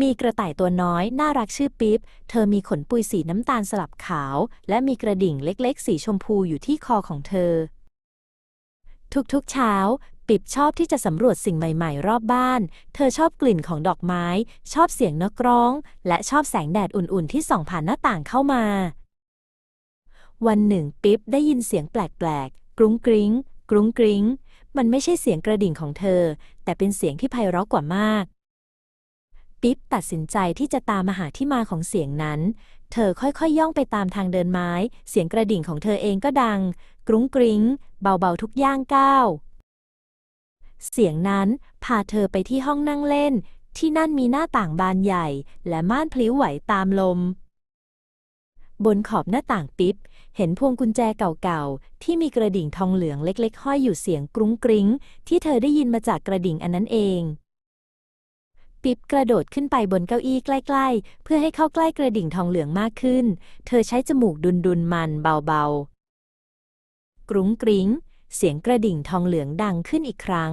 มีกระต่ายตัวน้อยน่ารักชื่อปิ๊บ เธอมีขนปุยสีน้ำตาลสลับขาว และมีกระดิ่งเล็กๆ สีชมพูอยู่ที่คอของเธอ ทุกๆเช้า ปิ๊บชอบที่จะสำรวจสิ่งใหม่ๆ รอบบ้าน เธอชอบกลิ่นของดอกไม้ ชอบเสียงนกร้อง และชอบแสงแดดอุ่นๆ ที่ส่องผ่านหน้าต่างเข้ามา วันหนึ่งปิ๊บได้ยินเสียงแปลกๆ กรุ้งกริ้ง กรุ้งกริ้ง มันไม่ใช่เสียงกระดิ่งของเธอ แต่เป็นเสียงที่ไพเราะกว่ามาก ปิ๊บตัดสินใจที่จะตามมาหาที่มาของเสียงนั้น เธอค่อยๆย่องไปตามทางเดินไม้ เสียงกระดิ่งของเธอเองก็ดัง กรุ้งกริ้ง เบาๆทุกย่างก้าว เสียงนั้นพาเธอไปที่ห้องนั่งเล่น ที่นั่นมีหน้าต่างบานใหญ่ และม่านพลิ้วไหวตามลม บนขอบหน้าต่างปิ๊บ เห็นพวงกุญแจเก่าๆ ที่มีกระดิ่งทองเหลืองเล็ก ๆ ห้อยอยู่เสียงกรุ้งกริ้ง ที่เธอได้ยินมาจากกระดิ่งอันนั้นเอง ปิ๊บกระโดดขึ้นไปบนเก้าอี้ใกล้ๆ เพื่อให้เข้าใกล้กระดิ่งทองเหลืองมากขึ้น เธอใช้จมูกดุนๆมันเบาๆ กรุ้งกริ้ง เสียงกระดิ่งทองเหลืองดังขึ้นอีกครั้ง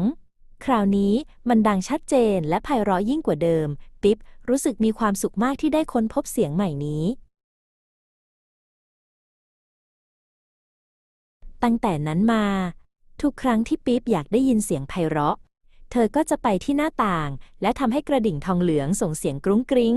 คราวนี้มันดังชัดเจนและไพเราะยิ่งกว่าเดิม ปิ๊บรู้สึกมีความสุขมากที่ได้ค้นพบเสียงใหม่นี้ ตั้งแต่นั้นมา ทุกครั้งที่ปิ๊บอยากได้ยินเสียงไพเราะ เธอก็จะไปที่หน้าต่าง และทำให้กระดิ่งทองเหลืองส่งเสียงกรุ้งกริ้ง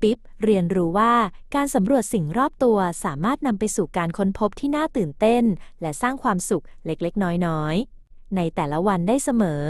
ปิ๊บเรียนรู้ว่าการสำรวจสิ่งรอบตัวสามารถนำไปสู่การค้นพบที่น่าตื่นเต้น และสร้างความสุขเล็กๆ น้อยๆ ในแต่ละวันได้เสมอ